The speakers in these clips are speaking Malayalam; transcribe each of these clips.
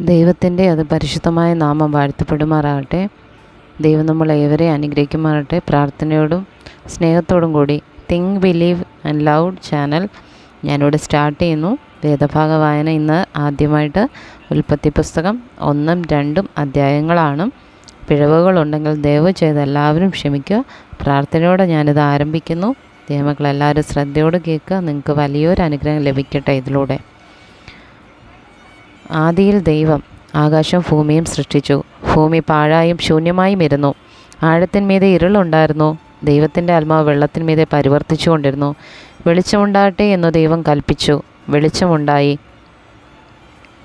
ദൈവത്തിന്റെ അത് പരിശുദ്ധമായ നാമം വാഴ്ത്തപ്പെടുമാറാകട്ടെ. ദൈവം നമ്മളേവരെ അനുഗ്രഹിക്കുമാറാകട്ടെ. പ്രാർത്ഥനയോടും സ്നേഹത്തോടും കൂടി think believe and loud channel ഞാനിവിടെ സ്റ്റാർട്ട് ചെയ്യുന്നു. വേദഭാഗ വായന ഇന്ന് ആദ്യമായിട്ട് ഉൽപ്പത്തി പുസ്തകം ഒന്നും രണ്ടും അധ്യായങ്ങളാണ്. പിഴവുകളുണ്ടെങ്കിൽ ദയവ് ചെയ്ത് എല്ലാവരും ക്ഷമിക്കുക. പ്രാർത്ഥനയോടെ ഞാനിത് ആരംഭിക്കുന്നു. ദൈവമക്കളെല്ലാവരും ശ്രദ്ധയോടെ കേൾക്കുക. നിങ്ങൾക്ക് വലിയൊരു അനുഗ്രഹം ലഭിക്കട്ടെ ഇതിലൂടെ. ആദിയിൽ ദൈവം ആകാശം ഭൂമിയും സൃഷ്ടിച്ചു. ഭൂമി പാഴായും ശൂന്യമായും ഇരുന്നു. ആഴത്തിന്മീതെ ഇരുളുണ്ടായിരുന്നു. ദൈവത്തിന്റെ ആത്മാവ് വെള്ളത്തിന്മീതെ പരിവർത്തിച്ചു കൊണ്ടിരുന്നു വെളിച്ചമുണ്ടാകട്ടെ എന്ന് ദൈവം കൽപ്പിച്ചു. വെളിച്ചമുണ്ടായി.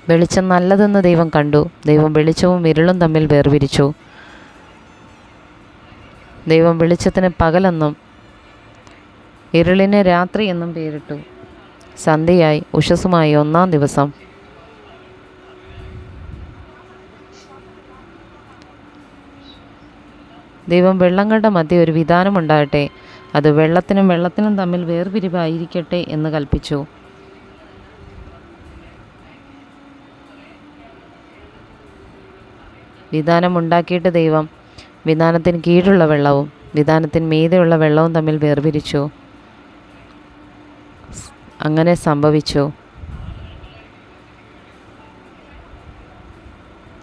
വെളിച്ചം നല്ലതെന്ന് ദൈവം കണ്ടു. ദൈവം വെളിച്ചവും ഇരുളും തമ്മിൽ വേർവിരിച്ചു ദൈവം വെളിച്ചത്തിന് പകലെന്നും ഇരുളിന് രാത്രി എന്നും പേരിട്ടു. സന്ധ്യയായി ഉഷസ്സുമായി ഒന്നാം ദിവസം. ദൈവം വെള്ളങ്ങളുടെ മധ്യ ഒരു വിധാനമുണ്ടാകട്ടെ അത് വെള്ളത്തിനും വെള്ളത്തിനും തമ്മിൽ വേർപിരിവായിരിക്കട്ടെ എന്ന് കൽപ്പിച്ചു. വിധാനം ഉണ്ടാക്കിയിട്ട് ദൈവം വിധാനത്തിന് കീഴുള്ള വെള്ളവും വിധാനത്തിന് മീതെയുള്ള വെള്ളവും തമ്മിൽ വേർപിരിച്ചു. അങ്ങനെ സംഭവിച്ചു.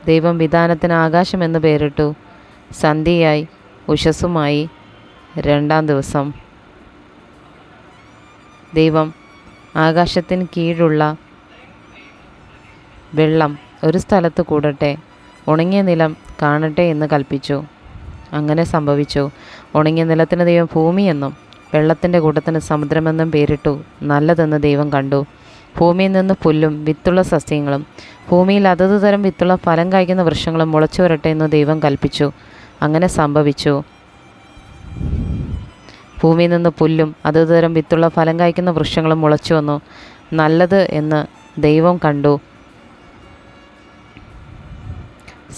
ദൈവം വിധാനത്തിന് ആകാശം എന്ന് പേരിട്ടു. സന്ധ്യയായി. ഉഷസ്സുമായി രണ്ടാം ദിവസം ദൈവം ആകാശത്തിന് കീഴുള്ള വെള്ളം ഒരു സ്ഥലത്ത് കൂടട്ടെ ഉണങ്ങിയ നിലം കാണട്ടെ എന്ന് കൽപ്പിച്ചു. അങ്ങനെ സംഭവിച്ചു. ഉണങ്ങിയ നിലത്തിന് ദൈവം ഭൂമിയെന്നും വെള്ളത്തിന്റെ കൂട്ടത്തിന് സമുദ്രമെന്നും പേരിട്ടു. നല്ലതെന്ന് ദൈവം കണ്ടു. ഭൂമിയിൽ നിന്ന് പുല്ലും വിത്തുള്ള സസ്യങ്ങളും ഭൂമിയിൽ അതത് തരം വിത്തുള്ള ഫലം കായ്ക്കുന്ന വൃക്ഷങ്ങളും മുളച്ചു വരട്ടെ എന്ന് ദൈവം കൽപ്പിച്ചു. അങ്ങനെ സംഭവിച്ചു. ഭൂമിയിൽ നിന്ന് പുല്ലും അതുതരം തരം വിത്തുള്ള ഫലം കായ്ക്കുന്ന വൃക്ഷങ്ങളും മുളച്ചു വന്നു. നല്ലത് എന്ന് ദൈവം കണ്ടു.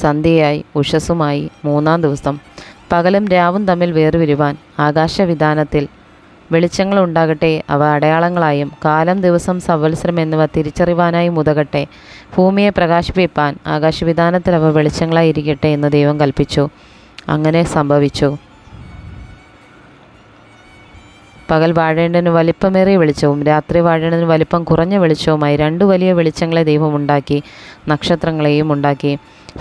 സന്ധ്യയായി ഉഷസ്സുമായി മൂന്നാം ദിവസം. പകലും രാവും തമ്മിൽ വേർപിരിവാൻ ആകാശവിധാനത്തിൽ വെളിച്ചങ്ങൾ ഉണ്ടാകട്ടെ അവ അടയാളങ്ങളായും കാലം ദിവസം സവത്സരം എന്നിവ തിരിച്ചറിവാനായി മുതകട്ടെ ഭൂമിയെ പ്രകാശിപ്പിപ്പാൻ ആകാശവിധാനത്തിൽ അവ വെളിച്ചങ്ങളായിരിക്കട്ടെ എന്ന് ദൈവം കൽപ്പിച്ചു. അങ്ങനെ സംഭവിച്ചു. പകൽ വാഴേണ്ടതിന് വലിപ്പമേറിയ വെളിച്ചവും രാത്രി വാഴേണ്ടതിന് വലിപ്പം കുറഞ്ഞ വെളിച്ചവുമായി രണ്ട് വലിയ വെളിച്ചങ്ങളെ ദൈവം ഉണ്ടാക്കി നക്ഷത്രങ്ങളെയും ഉണ്ടാക്കി.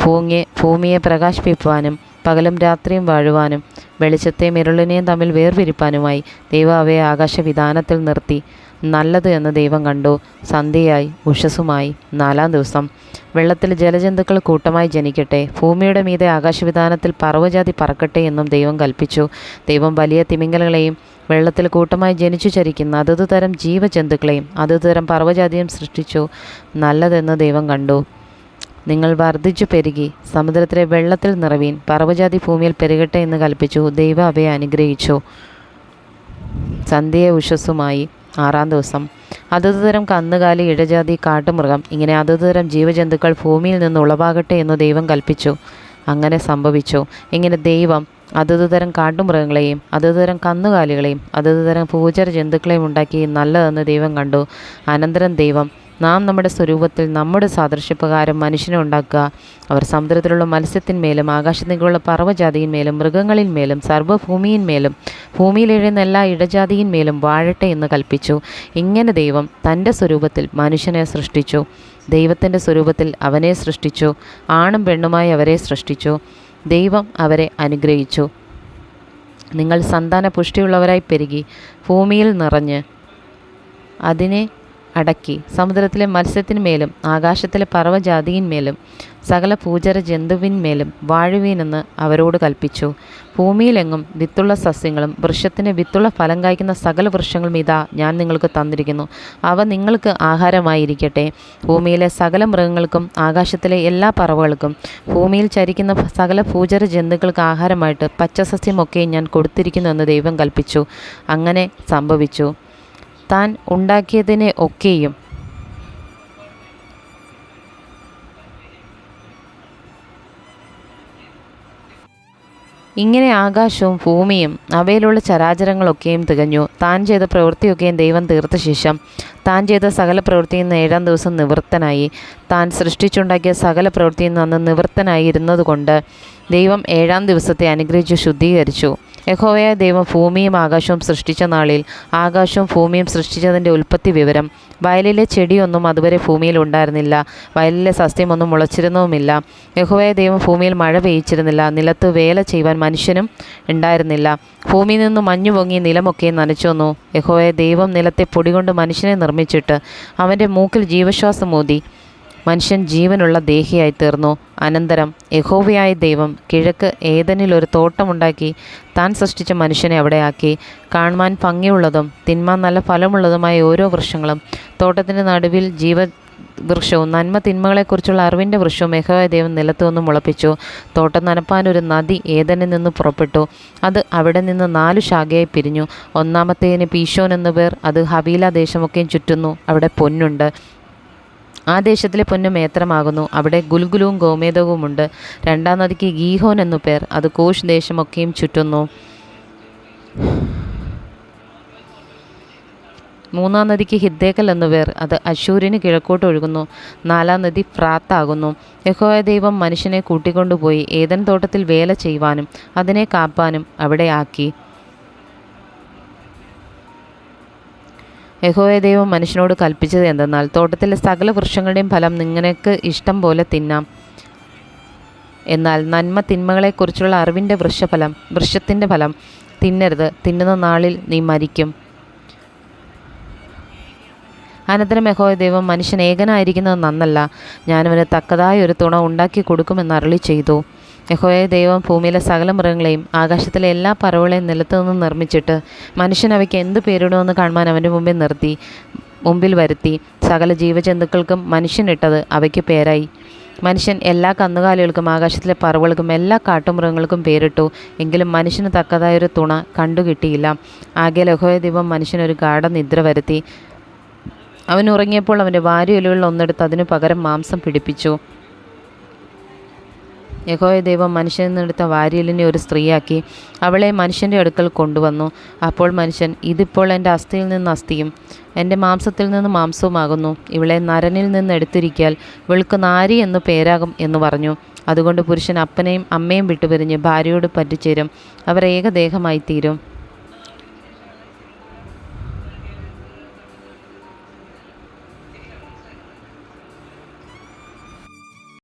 ഭൂമിയെ ഭൂമിയെ പ്രകാശിപ്പിക്കുവാനും പകലും രാത്രിയും വാഴുവാനും വെളിച്ചത്തെയും ഇരുളിനെയും തമ്മിൽ വേർപിരിപ്പാനുമായി ദൈവം അവയെ ആകാശവിധാനത്തിൽ നിർത്തി. നല്ലത് എന്ന് ദൈവം കണ്ടു. സന്ധ്യയായി ഉഷസ്സുമായി നാലാം ദിവസം. വെള്ളത്തിൽ ജലജന്തുക്കൾ കൂട്ടമായി ജനിക്കട്ടെ. ഭൂമിയുടെ മീതെ ആകാശവിധാനത്തിൽ പർവജാതി പറക്കട്ടെ എന്നും ദൈവം കൽപ്പിച്ചു. ദൈവം വലിയ തിമിംഗലങ്ങളെയും വെള്ളത്തിൽ കൂട്ടമായി ജനിച്ചു ചരിക്കുന്ന അതത് തരം ജീവജന്തുക്കളെയും അതത് തരം പർവജാതിയും സൃഷ്ടിച്ചു. നല്ലതെന്ന് ദൈവം കണ്ടു. നിങ്ങൾ വർദ്ധിച്ചു പെരുകി സമുദ്രത്തിലെ വെള്ളത്തിൽ നിറവീൻ പർവജാതി ഭൂമിയിൽ പെരുകട്ടെ എന്ന് കൽപ്പിച്ചു ദൈവം അവയെ അനുഗ്രഹിച്ചു. സന്ധ്യയെ ഉഷസ്സുമായി ആറാം ദിവസം. അതത് തരം കന്നുകാലി ഇഴജാതി കാട്ടുമൃഗം ഇങ്ങനെ അതത് തരം ജീവജന്തുക്കൾ ഭൂമിയിൽ നിന്ന് ഉളവാകട്ടെ എന്ന് ദൈവം കൽപ്പിച്ചു. അങ്ങനെ സംഭവിച്ചു. ഇങ്ങനെ ദൈവം അതത് തരം കാട്ടുമൃഗങ്ങളെയും അതത് തരം കന്നുകാലികളെയും അതത് തരം ഭൂചര ജന്തുക്കളെയും ഉണ്ടാക്കി നല്ലതെന്ന് ദൈവം കണ്ടു. അനന്തരം ദൈവം നാം നമ്മുടെ സ്വരൂപത്തിൽ നമ്മുടെ സാദൃശ്യപ്രകാരം മനുഷ്യനെ ഉണ്ടാക്കുക. അവർ സമുദ്രത്തിലുള്ള മത്സ്യത്തിന്മേലും ആകാശത്തിലുള്ള പർവജാതിയിന്മേലും മൃഗങ്ങളിന്മേലും സർവഭൂമിയിന്മേലും ഭൂമിയിലെഴുന്ന എല്ലാ ഇടജാതിയിന്മേലും വാഴട്ടെ എന്ന് കൽപ്പിച്ചു. ഇങ്ങനെ ദൈവം തന്റെ സ്വരൂപത്തിൽ മനുഷ്യനെ സൃഷ്ടിച്ചു. ദൈവത്തിന്റെ സ്വരൂപത്തിൽ അവനെ സൃഷ്ടിച്ചു. ആണും പെണ്ണുമായി അവരെ സൃഷ്ടിച്ചു. ദൈവം അവരെ അനുഗ്രഹിച്ചു. നിങ്ങൾ സന്താന പുഷ്ടിയുള്ളവരായി പെരുകി ഭൂമിയിൽ നിറഞ്ഞ് അതിനെ അടക്കി. സമുദ്രത്തിലെ മത്സ്യത്തിന്മേലും ആകാശത്തിലെ പർവജാതിയിന്മേലും സകല പൂജര ജന്തുവിന്മേലും വാഴുവീനെന്ന് അവരോട് കൽപ്പിച്ചു. ഭൂമിയിലെങ്ങും വിത്തുള്ള സസ്യങ്ങളും വൃക്ഷത്തിന് വിത്തുള്ള ഫലം കായ്ക്കുന്ന സകല വൃക്ഷങ്ങളും ഇതാ ഞാൻ നിങ്ങൾക്ക് തന്നിരിക്കുന്നു. അവ നിങ്ങൾക്ക് ആഹാരമായിരിക്കട്ടെ. ഭൂമിയിലെ സകല മൃഗങ്ങൾക്കും ആകാശത്തിലെ എല്ലാ പറവകൾക്കും ഭൂമിയിൽ ചരിക്കുന്ന സകല പൂജര ജന്തുക്കൾക്ക് ആഹാരമായിട്ട് പച്ചസസ്യമൊക്കെ ഞാൻ കൊടുത്തിരിക്കുന്നു എന്ന് ദൈവം കൽപ്പിച്ചു. അങ്ങനെ സംഭവിച്ചു. താൻ ഉണ്ടാക്കിയതിനെ ഒക്കെയും. ഇങ്ങനെ ആകാശവും ഭൂമിയും അവയിലുള്ള ചരാചരങ്ങളൊക്കെയും തികഞ്ഞു. താൻ ചെയ്ത പ്രവൃത്തിയൊക്കെയും ദൈവം തീർത്ത ശേഷം താൻ ചെയ്ത സകല പ്രവൃത്തിയിൽ നിന്ന് ഏഴാം ദിവസം നിവൃത്തനായി. താൻ സൃഷ്ടിച്ചുണ്ടാക്കിയ സകല പ്രവൃത്തിയിൽ നിന്ന് അന്ന് നിവൃത്തനായി ഇരുന്നതുകൊണ്ട് ദൈവം ഏഴാം ദിവസത്തെ അനുഗ്രഹിച്ചു ശുദ്ധീകരിച്ചു. യഹോവയായ ദൈവം ഭൂമിയും ആകാശവും സൃഷ്ടിച്ച നാളിൽ ആകാശവും ഭൂമിയും സൃഷ്ടിച്ചതിന്റെ ഉൽപ്പത്തി വിവരം. വയലിലെ ചെടിയൊന്നും അതുവരെ ഭൂമിയിൽ ഉണ്ടായിരുന്നില്ല. വയലിലെ സസ്യമൊന്നും മുളച്ചിരുന്നതുമില്ല. യഹോവയായ ദൈവം ഭൂമിയിൽ മഴ പെയ്യിച്ചിരുന്നില്ല. നിലത്ത് വേല ചെയ്യുവാൻ മനുഷ്യനും ഉണ്ടായിരുന്നില്ല. ഭൂമിയിൽ നിന്ന് മഞ്ഞു പൊങ്ങി നിലമൊക്കെ നനച്ചു വന്നു. യഹോവയായ ദൈവം നിലത്തെ പൊടി കൊണ്ട് മനുഷ്യനെ നിർമ്മിച്ചിട്ട് അവന്റെ മൂക്കിൽ ജീവശ്വാസം ഊതി. മനുഷ്യൻ ജീവനുള്ള ദേഹിയായി തീർന്നു. അനന്തരം യഹോവയായ ദൈവം കിഴക്ക് ഏതനിൽ ഒരു തോട്ടമുണ്ടാക്കി താൻ സൃഷ്ടിച്ച മനുഷ്യനെ അവിടെ ആക്കി. കാണുവാൻ ഭംഗിയുള്ളതും തിന്മാൻ നല്ല ഫലമുള്ളതുമായ ഓരോ വൃക്ഷങ്ങളും തോട്ടത്തിന്റെ നടുവിൽ ജീവ വൃക്ഷവും നന്മ തിന്മകളെക്കുറിച്ചുള്ള അറിവിന്റെ വൃക്ഷവും യഹോവയായ ദൈവം നിലത്തു നിന്ന് മുളപ്പിച്ചു. തോട്ടം നനപ്പാൻ ഒരു നദി ഏതനിൽ നിന്ന് പുറപ്പെട്ടു. അത് അവിടെ നിന്ന് നാലു ശാഖയായി പിരിഞ്ഞു. ഒന്നാമത്തേതിന് പീശോൻ എന്നു പേർ. അത് ഹവീല ദേശമൊക്കെയും ചുറ്റുന്നു. അവിടെ പൊന്നുണ്ട്. ആ ദേശത്തിലെ പൊന്നു മേത്രമാകുന്നു അവിടെ ഗുൽഗുലുവും ഗോമേതവുമുണ്ട് രണ്ടാം നദിക്ക് ഗീഹോൻ എന്നു പേർ. അത് കോഷ് ദേശമൊക്കെയും ചുറ്റുന്നു. മൂന്നാം നദിക്ക് ഹിദ്ദേക്കൽ എന്നു പേർ. അത് അശൂരിന് കിഴക്കോട്ട് ഒഴുകുന്നു. നാലാം നദി ഫ്രാത്താകുന്നു. യഹോയ ദൈവം മനുഷ്യനെ കൂട്ടിക്കൊണ്ടുപോയി ഏതൻ തോട്ടത്തിൽ വേല ചെയ്യുവാനും അതിനെ കാപ്പാനും അവിടെ ആക്കി. യഹോവ ദൈവം മനുഷ്യനോട് കൽപ്പിച്ചത് എന്തെന്നാൽ തോട്ടത്തിലെ സകല വൃക്ഷങ്ങളുടെയും ഫലം നിങ്ങൾക്ക് ഇഷ്ടം പോലെ തിന്നാം. എന്നാൽ നന്മ തിന്മകളെക്കുറിച്ചുള്ള അറിവിന്റെ വൃക്ഷഫലം വൃക്ഷത്തിന്റെ ഫലം തിന്നരുത്. തിന്നുന്ന നാളിൽ നീ മരിക്കും. അനന്തരം യഹോയ ദൈവം മനുഷ്യൻ ഏകനായിരിക്കുന്നത് നന്നല്ല. ഞാനവന് തക്കതായ ഒരു തുണ ഉണ്ടാക്കി കൊടുക്കുമെന്ന് അരളി ചെയ്തു. യഹോയ ദൈവം ഭൂമിയിലെ സകല മൃഗങ്ങളെയും ആകാശത്തിലെ എല്ലാ പറവുകളെയും നിലത്തു നിന്ന് നിർമ്മിച്ചിട്ട് മനുഷ്യൻ അവയ്ക്ക് എന്ത് പേരിടുമെന്ന് കാണുവാൻ അവന്റെ മുമ്പിൽ നിർത്തി മുമ്പിൽ വരുത്തി. സകല ജീവജന്തുക്കൾക്കും മനുഷ്യനിട്ടത് അവയ്ക്ക് പേരായി. മനുഷ്യൻ എല്ലാ കന്നുകാലികൾക്കും ആകാശത്തിലെ പറവുകൾക്കും എല്ലാ കാട്ടുമൃഗങ്ങൾക്കും പേരിട്ടു. എങ്കിലും മനുഷ്യന് തക്കതായൊരു തുണ കണ്ടുകിട്ടിയില്ല ആകെ ലഹോയ ദൈവം മനുഷ്യനൊരു ഗാഠ നിദ്ര വരുത്തി. അവൻ ഉറങ്ങിയപ്പോൾ അവന്റെ വാരിയൊലുകളിൽ ഒന്നെടുത്ത് അതിനു പകരം മാംസം പിടിപ്പിച്ചു. യഹോയ ദൈവം മനുഷ്യനിൽ നിന്നെടുത്ത വാരിയലിനെ ഒരു സ്ത്രീയാക്കി അവളെ മനുഷ്യന്റെ അടുക്കൽ കൊണ്ടുവന്നു. അപ്പോൾ മനുഷ്യൻ ഇതിപ്പോൾ എന്റെ അസ്ഥിയിൽ നിന്ന് അസ്ഥിയും എന്റെ മാംസത്തിൽ നിന്ന് മാംസവുമാകുന്നു. ഇവളെ നരനിൽ നിന്ന് എടുത്തിരിക്കാൽ ഇവൾക്ക് നാരി എന്ന് പേരാകും എന്ന് പറഞ്ഞു. അതുകൊണ്ട് പുരുഷൻ അപ്പനെയും അമ്മയും വിട്ടുപിരിഞ്ഞ് ഭാര്യയോട് പറ്റിച്ചേരും. അവർ ഏകദേഹമായി തീരും